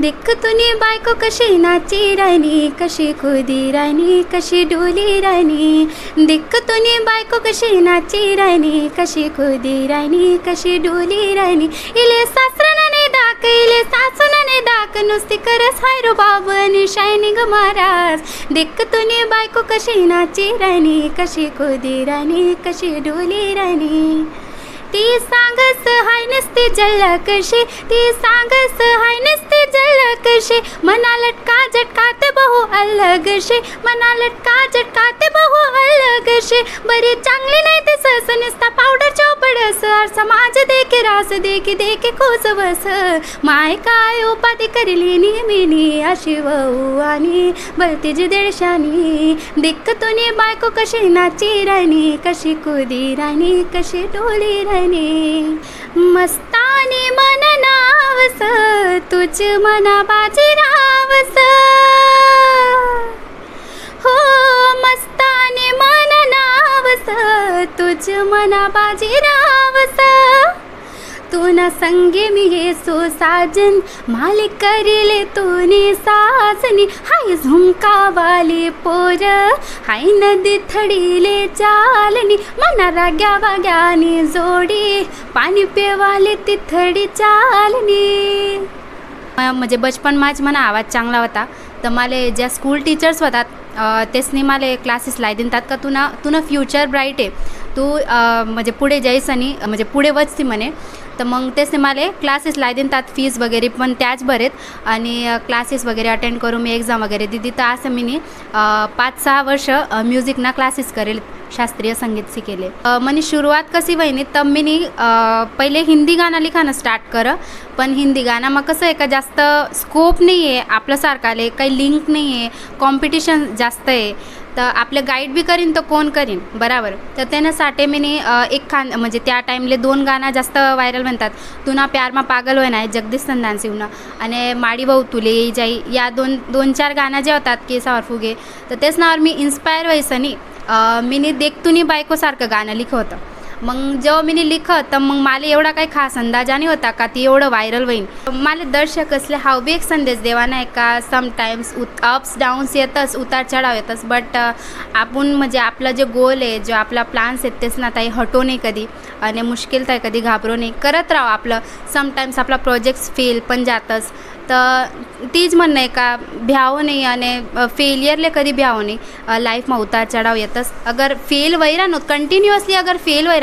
देख तुनी बायको कशी नाची राणी कशी खुदी राणी कशी डोली राणी. देख तुनी बायको कशी नाची राणी कशी खुदी राणी कशी डोली राणी. इले सासरनाने दाक इले सासूनाने दाक नुसती करस हाय रो बाबन शायनिंग महाराज. दिक्क तुनी बायको कशी नाची राणी कशी खुदी राणी कशी डोली राणी. ती सांगस हाय नसते जल्ला कशी ती सांगस हाय नसते जल्ला कशी मना लटका झटकाते बहु अलग शे मना लटका ते बहु अलग शे बरी चांगली नाही ते सस नुसता पावडर चौपडस समाज देखे रास देखी देखे खोस बस. माय काय उपाधी करली नेहमीनी अशी वहू आणि बलतीजी देडशानी दिक्क तुने बायको कशी नाची राणी कशी कुदी राणी कशी डोली राणी. मस्तानी मन नावस तुझ मना बाजी रावस। हो मस्तानी मन नावस तुझ मना बाजी रावस। तू न संगे मी येसो साजन. मालिक करिले तूने साजनी हाय झुमकावाली पोर. हाय नदी थडीले चालनी मना राग्या वाग्याने जोडी. पाणी पेवाले तिथडी चालनी म्हणजे बचपन माझ म्हणा आवाज चांगला होता. तर मला ज्या स्कूल टीचर्स होतात तेसनी मला क्लासेस लाय देतात का तुना तुनं फ्युचर ब्राईट आहे तू म्हणजे पुढे जायसनी म्हणजे पुढे वचती म्हणे. तर मग तेच मला क्लासेस लाय देतात फीज वगैरे पण त्याच बरेत आणि क्लासेस वगैरे अटेंड करून मी एक्झाम वगैरे दिली. तर असं मी पाच सहा वर्ष म्युझिकना क्लासेस करेल शास्त्रीय संगीत शिकेले मनी सुरुवात कशी वहिनी तर मी पहिले हिंदी गाणं लिखाणं स्टार्ट कर. पण हिंदी गाणं मग कसं आहे का जास्त स्कोप नाही आहे आपल्यासारखाले काही लिंक नाही आहे कॉम्पिटिशन जास्त आहे. तर आपलं गाईड बी करीन तर कोण करीन? बराबर. तर त्याच्यासाठी मी एक खान म्हणजे त्या टाईमले दोन गाणं जास्त व्हायरल म्हणतात तुना प्यारमा पागल होय नाही जगदीश संधान शिवनं आणि माडी भाऊ तुले येई जाई या दोन दोन चार गाणं जे होतात केसावर फुगे तर तेच नावावर मी इन्स्पायर व्हायचं नाही मी देखतुनी बायकोसारखं गाणं लिखं होतं. मग जेव्हा मी लिखत तर मग मला एवढा काही खास अंदाजा नाही होता का? ती एवढं व्हायरल होईल मला दर्शक असले हाव बी एक संदेश देवा नाही का? समटाईम्स उत अप्स डाऊन्स येतच उतार चढाव येतच. बट आपण म्हणजे आपला जे गोल आहे जो आपला प्लान्स आहेत तेच ना ताई हटो नाही कधी. आणि मुश्किल ताई कधी घाबरो नाही करत राहू आपलं. समटाईम्स आपला प्रोजेक्ट्स फेल पण जातच. तर तीच म्हणणं आहे का भ्यावं नाही आणि फेलियरले कधी भ्यावं नाही. लाईफमा उतार चढाव येतच. अगर फेल वही कंटिन्युअसली अगर फेल वही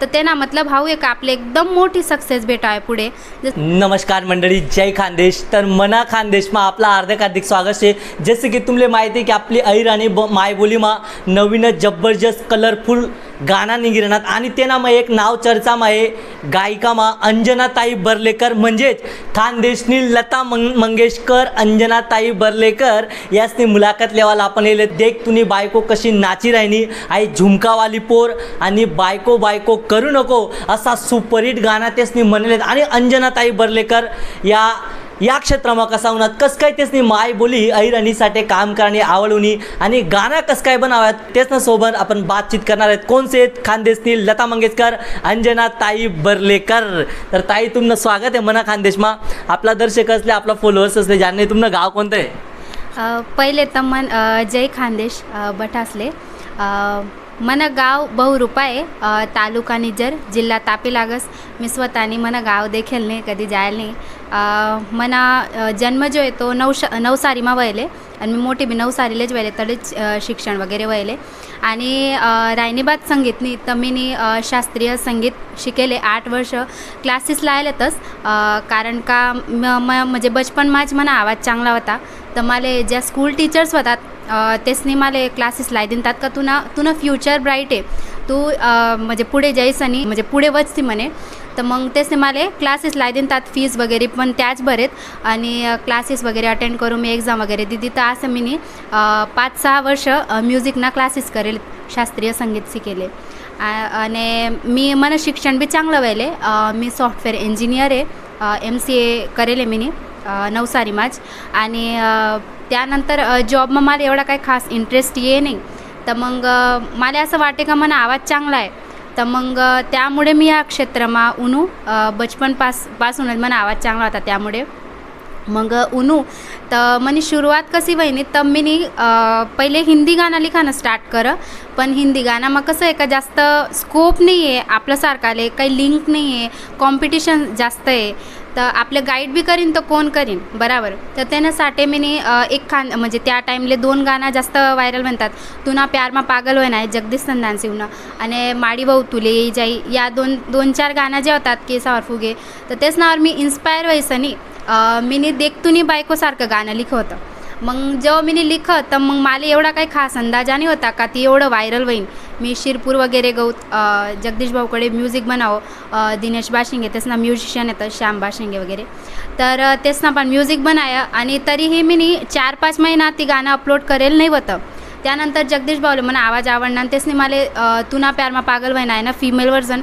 तर ते ना मतलब हाऊ आहे का आपले एकदम मोठी सक्सेस भेटावे पुढे. नमस्कार मंडळी जय खानदेश. तर मना खानदेशमा आपला हार्दिक हार्दिक स्वागत आहे. जसे की तुमले माहिती आहे की आपली ऐर आणि ब मायबोलीमा नवीनच जबरदस्त कलरफुल गाणं निघिरणार आणि ते ना मग एक नाव चर्चामा आहे गायिकामा अंजनाताई बर्लेकर. म्हणजेच खानदेशनी लता मंग मंगेशकर अंजनाताई बर्लेकर यासनी मुलाखत लेवाला आपण येले देख तुनी बायको कशी नाची राहिनी. आई झुमकावाली पोर आणि बायको बायको करू नको असा सुपरहिट गाणं तेसनी म्हणले आणि अंजनाताई बर्लेकर या या क्षेत्रामा कसा होणार? कसं काय तेसनी माय बोली ऐरणीसाठी काम करणे आवडवणी आणि गाणं कसं काय बनाव्यात तेच ना सोबत आपण बातचीत करणार आहेत. कोणसे आहेत? खानदेशनी लता मंगेशकर अंजना ताई बर्लेकर. तर ताई तुमनं स्वागत आहे मना खानदेशमा. आपला दर्शक असले आपला फॉलोअर्स असले ज्यांनी तुमनं गाव कोणतं आहे? पहिले तर मन जय खानदेश बटासले. मन गाव बहुरूपा आहे तालुका निजर जिल्हा तापी लागस. मी स्वतःनी मन गाव देखील नाही कधी जायला नाही. मना जन्म जो आहे तो नवशा नवसारीमा वयले आणि मी मोठी बी नवसारीलेच वयले तडेच शिक्षण वगैरे वयले आणि रायनीबाद संगीतनी तर मी शास्त्रीय संगीत शिकेले आठ वर्ष क्लासेस लायलेतच कारण का म म म्हणजे बचपन माझ मना आवाज चांगला होता तर मला ज्या स्कूल टीचर्स होतात अ, तेसनी क्लासेस लाय देतात का? तुना तुना फ्युचर ब्राईट आहे. तू म्हणजे पुढे जायसनी म्हणजे पुढे वचती म्हणे. तर मग तेसने मला क्लासेस लाय तात फीज वगैरे पण त्याच बरेत आणि क्लासेस वगैरे अटेंड करून मी एक्झाम वगैरे दिली तर असं मी पाच सहा वर्ष म्युझिकना क्लासेस करेल शास्त्रीय संगीत शिकेले आणि मी मला शिक्षण बी चांगलं व्हायले. मी सॉफ्टवेअर इंजिनियर आहे. एम सी ए करेल मी नवसारी माझ. आणि त्यानंतर अ, जॉबमा मला एवढा काही खास इंटरेस्ट ये नाही. तर मग मला असं वाटे का मला आवाज चांगला आहे. तर मग त्यामुळे मी या क्षेत्रमा उनू बचपन पास पासूनच मला आवाज चांगला होता त्यामुळे. मग उनू तर म्हणे सुरुवात कशी वहिनी तर मी पहिले हिंदी गाणं लिखाणं स्टार्ट कर. पण हिंदी गाणं मग कसं आहे का जास्त स्कोप नाही आहे आपल्यासारखाले काही लिंक नाही आहे कॉम्पिटिशन जास्त आहे. तर आपलं गाईड बी करीन तर कोण करीन? बराबर. तर त्याच्यासाठी मी एक खान म्हणजे त्या टाईमले दोन गाणं जास्त व्हायरल म्हणतात तुना प्यारमा पागल होय आहे जगदीश संधान आणि माडी भाऊ तुले येई जाई. या दोन दोन चार गाणं जे होतात केसावर फुगे तर तेच नावावर मी इन्स्पायर व्हायसनी नाही मीनी देखतुनी बायकोसारखं गाणं लिखं होतं. मग जेव्हा मी लिखत तर मग मला एवढा काही खास अंदाजाने होता का ती एवढं व्हायरल होईन? मी शिरपूर वगैरे गौत जगदीश भाऊकडे म्युझिक बनावं दिनेश बाशिंगे त्यासना म्युझिशियन येतं श्याम बाशिंगे वगैरे. तर तेसना पण म्युझिक बनाया आणि तरीही मी नी चार पाच महिना ती गाणं अपलोड करेल नाही होतं. त्यानंतर जगदीश भाऊले मला आवाज आवडणार आणि मला तुना प्यारमा पागल वहिना आहे ना फिमेल वर्जन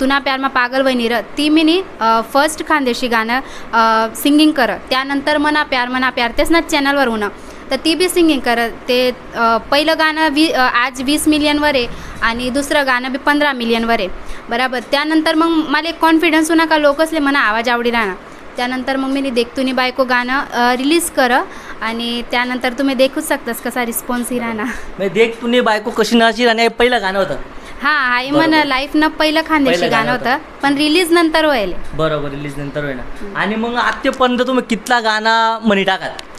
तुना प्यारमा पागल वहिनी र ती मी नी फर्स्ट खानदेशी गाणं सिंगिंग कर. त्यानंतर मना प्यार मना प्यार तेच ना चॅनलवर होणं तर ती बी सिंगिंग कर. ते पहिलं गाणं वी आज वीस मिलियनवर आहे आणि दुसरं गाणं बी पंधरा मिलियनवर आहे. बराबर. त्यानंतर मग मला एक कॉन्फिडन्स होणार का? लोकसले म्हणा आवाज आवडी राहणार. त्यानंतर मग मी देखतुनी बायको गाणं रिलीज कर आणि त्यानंतर तुम्ही देखूच शकतास कसा रिस्पॉन्स ही राहणार. देख तुने बायको कशी नाची आणि हे पहिलं गाणं होतं. हां हाय मन बरोबर. लाईफनं पहिलं खानदेशी गाणं होतं. पण रिलीज नंतर व्हायले बरोबर रिलीज नंतर ना आणि मग आत्तापर्यंत तुम्ही कितला गाणा म्हणी टाकात अं,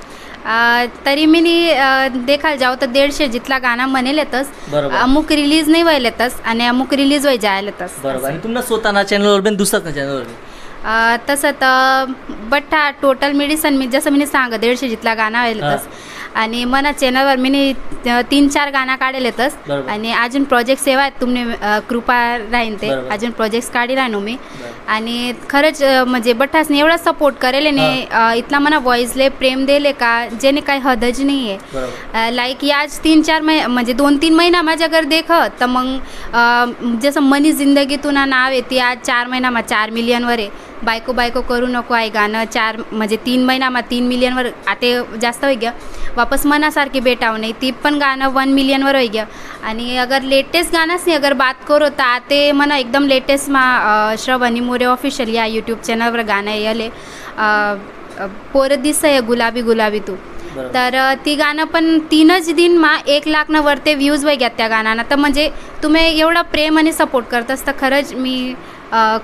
तरी मी देखाल जाऊ तर दीडशे जितला गाणं म्हणेल बरोबर. अमुक रिलीज नाही व्हायला येतस आणि अमुक रिलीज व्हाय जायला येतस बरोबर तुमना स्वतःना चॅनलवर पण चॅनलवर तसं तर बट्टा टोटल मेडिसन मी जसं मी सांग दीडशे जितला गाणं व्हायला येतस आणि मना चॅनलवर मी तीन चार गाणं काढेल बरोबर. आणि अजून प्रोजेक्ट सेवा आहेत तुम्ही कृपा राहीन ते. अजून प्रोजेक्ट्स काढी राहिनो मी. आणि खरंच म्हणजे बट्टासने एवढा सपोर्ट करेल आणि अं, इथला मला व्हॉइसले प्रेम देले का जेणे काही हदज नाही आहे लाईक याच तीन चार मै म्हणजे दोन तीन महिना माझ्या घर देख तर मग जसं मनी जिंदगीतून नाव आहे ती आज चार महिना मा चार मिलियनवर आहे बायको बायको करू नको आहे गाणं चार म्हणजे तीन महिना मा तीन मिलियनवर आता जास्त होई गया वापस मनासारखी बेटाव नाही ती पण गाणं वन मिलियनवर होई गया आणि अगर लेटेस्ट गाणंच नाही अगर बात करो तर आता मला एकदम लेटेस्ट मा श्रवणी मोरे ऑफिशियल या यूट्यूब चॅनलवर गाणं येले पोर दिस आहे गुलाबी गुलाबी तू. तर ती गाणं पण तीनच दिन मा एक लाख न वरते व्ह्यूज वगैरे त्या गाण्यानं तर म्हणजे तुम्ही एवढा प्रेम आणि सपोर्ट करतस तर खरंच मी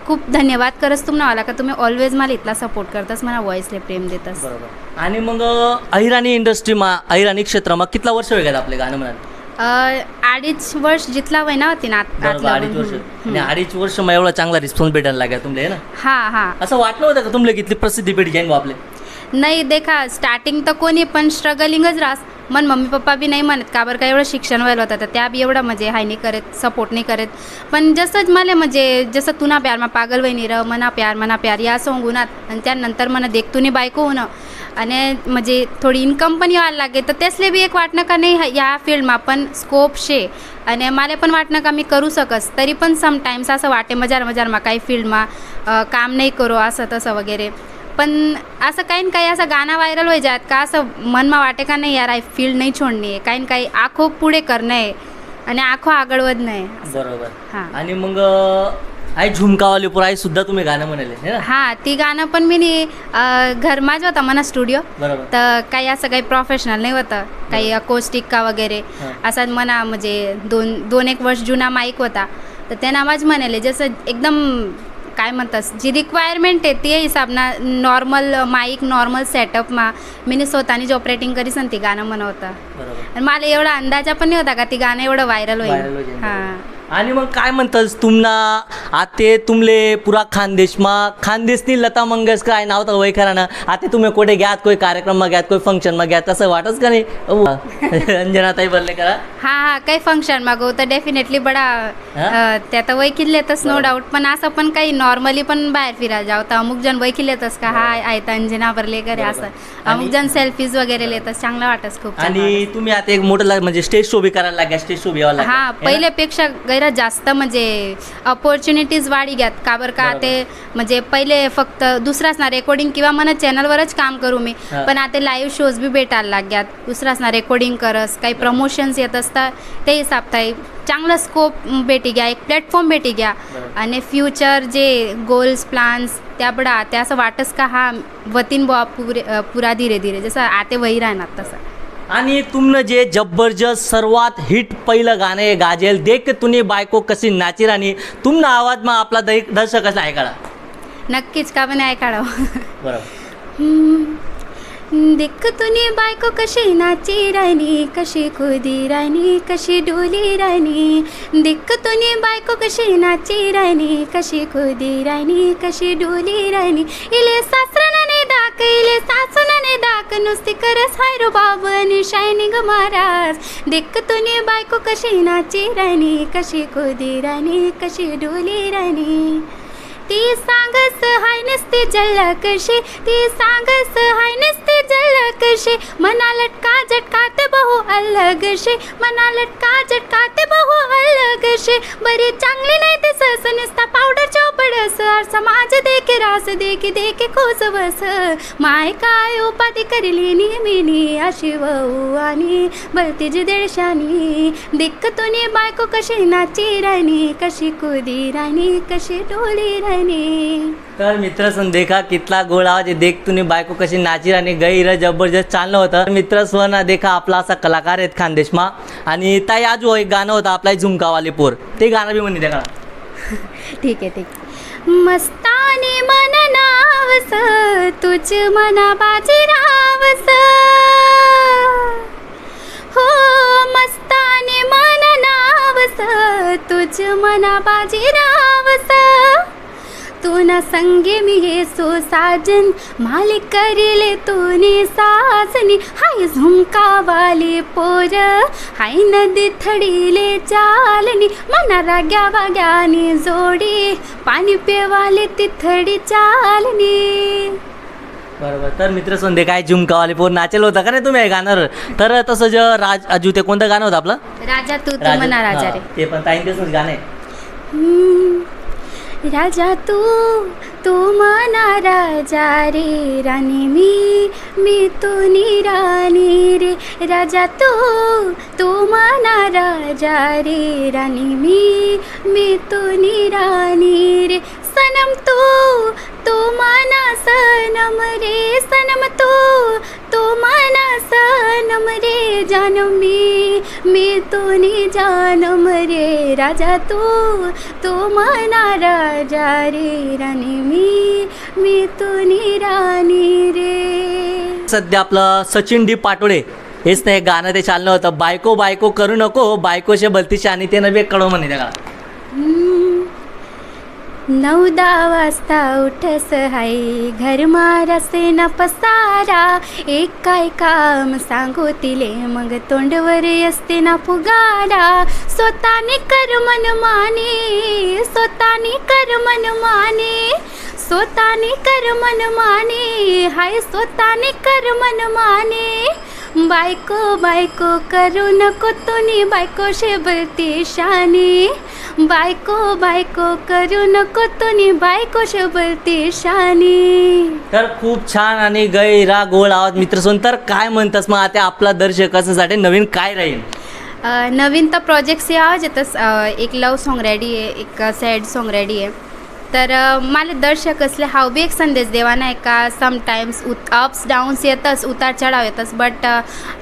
खूप धन्यवाद करस तुम्हाला मला का तुम्ही ऑलवेज मला इथला सपोर्ट करतस मला व्हॉइसले प्रेम देतस. बरोबर. आणि मग अहिराणी इंडस्ट्रीमा अहिराणी क्षेत्रमा कितला वर्ष वेगळ्यात आपले गाणं म्हणाल? अडीच वर्ष जितला वय ना होती ना अडीच वर्ष. आणि अडीच वर्ष मग एवढा चांगला रिस्पॉन्स भेटायला लागला तुमले ना? हा हा. असं वाटलं होतं का तुमले किती प्रसिद्धी भेट घेईन आपले? नाही देखा स्टार्टिंग तर कोणी पण स्ट्रगलिंगच रास. मन मम्मी पप्पा बी नाही म्हणत का बरं का एवढं शिक्षण व्हायला होतं? तर त्या बी एवढं म्हणजे हाय नाही करत सपोर्ट नाही करत. पण जसंच मला म्हणजे जसं तुना प्यार मा पागल वहिनी र मना प्यार मना प्यार या सोंगुनात आणि त्यानंतर मला देखतुनी बायको होणं. आणि म्हणजे थोडी इन्कम पण यायला लागे तर त्यासले बी एक वाटणं का नाही ह्या- या फील्डमा पण स्कोप शे. आणि मला पण वाटणं का मी करू सकस तरी पण समटाईम्स असं वाटे मजार मजारमा काही फील्डमा काम नाही करो असं तसं वगैरे. पण असं काही न काही असं गाणं व्हायरल होई जात का असं मनमा वाटे का नाही यार आय फील्ड नाही छोडणी आहे. काही न काही आखो पुढे करणं आहे आणि आखो आगळ वधणं आहे. बरोबर. हां. आणि मग आई झुमकावाली पुरा आई सुद्धा तुम्ही गाणं म्हणाले है ना? हां ती गाणं पण मी नी, अं, घर माझं होता म्हणा स्टुडिओ बरोबर. तर काही असं काही प्रोफेशनल नाही होतं. काही अकोस्टिक का वगैरे. हां. असा म्हणा म्हणजे दोन दोन एक वर्ष जुना माईक होता. तर त्यानं आवाज म्हणाले जसं एकदम काय म्हणतात जी रिक्वायरमेंट आहे ते हिसाबना नॉर्मल माईक नॉर्मल सेटअपमा मी स्वतःनीच ऑपरेटिंग करीस आणि ती गाणं म्हणवतं. आणि मला एवढा अंदाजा पण नाही होता का ती गाणं एवढं व्हायरल होईल. हां. आणि मग काय म्हणतस तुमना? आते तुमले पुरा खानदेशमा खानदेशनी लता मंगेशकर आहे नाव तर वैखरानं आता तुम्ही कुठे घ्यात कोई कार्यक्रममा घ्यात कोई फंक्शनमा घ्यात तसं वाटच का नाही? अंजनाताई बोलले करा हां हां काही फंक्शन मागव तर डेफिनेटली बडा त्या तर वैकिल्लेतच नो बरोबर. डाऊट पण असं पण काही नॉर्मली पण बाहेर फिरायला जाऊ तर अमुक जण वैकिल्लेतच का हा आहे तर अंजना भरले करे बरोबर. असं अमुक जण सेल्फीज वगैरे लेतच चांगलं वाटत खूप आणि तुम्ही आता एक मोठं म्हणजे स्टेज शो बी करायला लागल्या स्टेज शो बी. लागलं. हा पहिल्यापेक्षा गैर जास्त म्हणजे ऑपॉर्च्युनिटीज वाढी घ्यात. का बरं का. ते म्हणजे पहिले फक्त दुसराच ना रेकॉर्डिंग किंवा मला चॅनलवरच काम करू मी. पण आता लाईव्ह शोज बी भेटायला लाग्यात दुसराच ना रेकॉर्डिंग करस काही प्रमोशन्स येत असतात ते हिसाबताई चांगलं स्कोप भेटी घ्या एक प्लॅटफॉर्म भेटी घ्या. आणि फ्युचर जे गोल्स प्लान्स त्याबडा आते असं वाटस का हा वतीन बुवा पुरे पुरा धीरे धीरे. जसं आते वही राहणार तसं. आणि तुमनं जे जबरदस्त सर्वात हिट पहिलं गाणं आहे गाजेल देख तुने बायको कशी नाची राणी तुमनं आवाज मग आपला दै दर्शक असला ऐकायला नक्कीच का पण काढावं? बरोबर. देख तुनी बायको कशी नाची राणी कशी खोदी राणी कशी डोली राणी देख तुनी बायको कशी नाची राणी कशी खोदी राणी कशी डोली राणी इले सासराने दाक इले नुसती करस. हाय रो बाबनी शायनिंग महाराज. देख तुने बायको कशी नाची राणी कशी खोदी राणी कशी डोली राणी. ती सांगस हाय नसते जल्ला कशी. ती सांगस हाय नसते जल्ला कशी. मना लटका झटकात बहु अलग शे. मना लटका झटकात बहु अलग शे. बरी चांगली नाही ते सस नसता पावडर पडस समाज देखे रास देख देख खोस बस. माय काय उपाधी करली नियमिनी अशी वहू आणि बलतीज देडशानी देख तुनी बायको कशी नाची राणी कशी कुदी राणी कशी डोली राणी तर मित्र सन देखा कितला गोड आवाज देख तुने बायको कशी नाची राणी गैर जबरदस्त चाललं होतं. मित्र स्वना देखा आपला असा कलाकार आहेत खानदेशमा. आणि ताई आजू एक गाणं होतं आपला झुमकावाले पोर. ते गाणं बी म्हणे त्या ठीक आहे ठीक मस्तानी मन नावस तुझ मना बाजी रावस. हो मस्तानी मन नावस तुझ मना बाजी रावस. तू न संगे मी येसो साजन मालिक करिले तूने साजनी। हाय झुमका वाली पोर हाय नदी थडीले चालनी। मना राग्या वाग्यानी जोडी पाणी पेवाले तिथडी चालनी। बरोबर. तर मित्र संदे काय झुमकावाले पोर नाचेल होता का नाही तुम्ही हे गाणं? तर तसं जे राज अजू ते कोणतं गाणं होतं आपलं? राजा तू तू मना राजा रे. हा, ते पण ताईन तेच गाणं. आहे हम्म. राजा तू तू मना राजा रे राणी मी मी तू राणी रे राजा तू तू मना राजा रे राणी मी मी तू राणी रे सनम तू मना सनम रे सनम तू तू मना सनम रे जानम मी मी तूनी जानम रे राजा तू तू मना राजा रे राणी मी मी तूनी राणी रे सध्या आपलं सचिन डी पाटोळे हेच नाही गाणं ते चाललं होतं बायको बायको करू नको बायकोशे भलतीशी आणि ते नवे कडव म्हणे त्या गाणं. नऊ दहा वाजता उठस हाय घर मारसे न पसारा. एक काय काम सांगू तिले मग तोंडवर असते ना फुगारा. स्वतःने कर मन माने स्वतःने कर मन माने. स्वतःने कर मन माने हाय स्वतःने कर मन माने. बायको बायको करू नको तुनी बायको शेबती शाने बायको बायको करू नको तुनी. बायको शेबलती शाने. तर खूप छान आणि गैरा गोड आवाज मित्र तर काय म्हणतास मग आता आपला दर्शकासाठी नवीन काय राहील? अ, नवीन तर प्रोजेक्ट्स आवाज येतच अ, एक लव सॉन्ग रेडी आहे एक सॅड सॉन्ग रेडी आहे. तर मला दर्शक असले हाव बी एक संदेश देवा नाही का? समटाईम्स उत अप्स डाऊन्स येतच उतार चढाव येतच. बट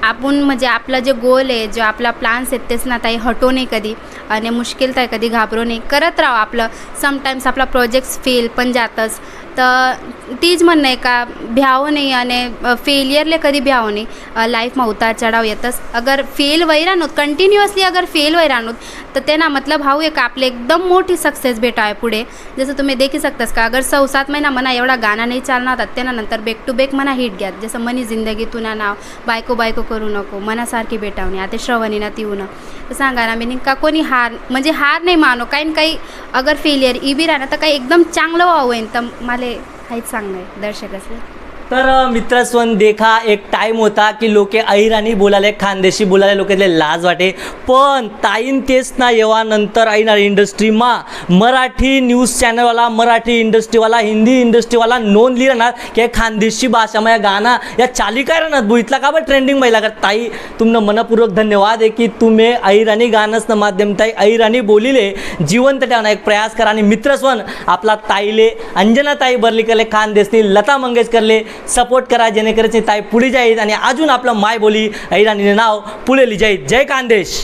आपण म्हणजे आपलं जे गोल आहे जो आपला प्लान्स आहेत तेच ना ताई हटो नाही कधी. आणि मुश्किल तर कधी घाबरू नाही करत राहू आपलं. समटाईम्स आपला प्रोजेक्ट्स फेल पण जातच. तर तीच म्हणणं आहे का भ्याव नाही आणि फेलियरले कधी भ्याव नाही. लाईफमा उतार चढाव येतच. अगर फेल वही राहणोत कंटिन्युअसली अगर फेल वही राहणोत तर त्यांना मतलब हाऊ आहे का आपले एकदम मोठी सक्सेस भेटाय पुढे. जसं तुम्ही देखी सकतास का अगर सौ सात महिना म्हणा एवढा गाणं नाही चालणार होता त्यांना नंतर बेक टू बेक म्हणा हिट घ्या. जसं मनी जिंदगी तुना नाव बायको बायको करू नको मनासारखी भेटावणे आता श्रवणीना तिवणं तर सांगा ना मी का कोणी हार म्हणजे हार नाही मानो काही काही अगर फेलियर इबी राहणार तर काही एकदम चांगलं व्हावं तर मला काहीच सांगणं आहे दर्शक असले. तर मित्रस्वन देखा एक टाईम होता की लोके अहिराणी बोलाले खानदेशी बोलाले लोकेतले लाज वाटे. पण ताईन तेच ना येवा नंतर आईना इंडस्ट्रीमा मराठी न्यूज चॅनलवाला मराठी इंडस्ट्रीवाला हिंदी इंडस्ट्रीवाला नोंद लिहिलं ना की खानदेशी भाषामा या गाणं या चाली काय राहणार भू इथला का बरं ट्रेंडिंग महिला का? ताई तुमनं मनपूर्वक धन्यवाद आहे की तुम्ही अहिराणी गाणंच माध्यम ताई अहिराणी बोलिले जिवंत ठेवणं एक प्रयास करा. आणि मित्रस्वन आपला ताईले अंजना ताई बर्लीकरले खानदेशनी लता मंगेशकरले सपोर्ट करा जेणेकरून ताई पुढे जाईल आणि अजून आपलं माय बोली अहिराणीने नाव पुढे जाईल जय खानदेश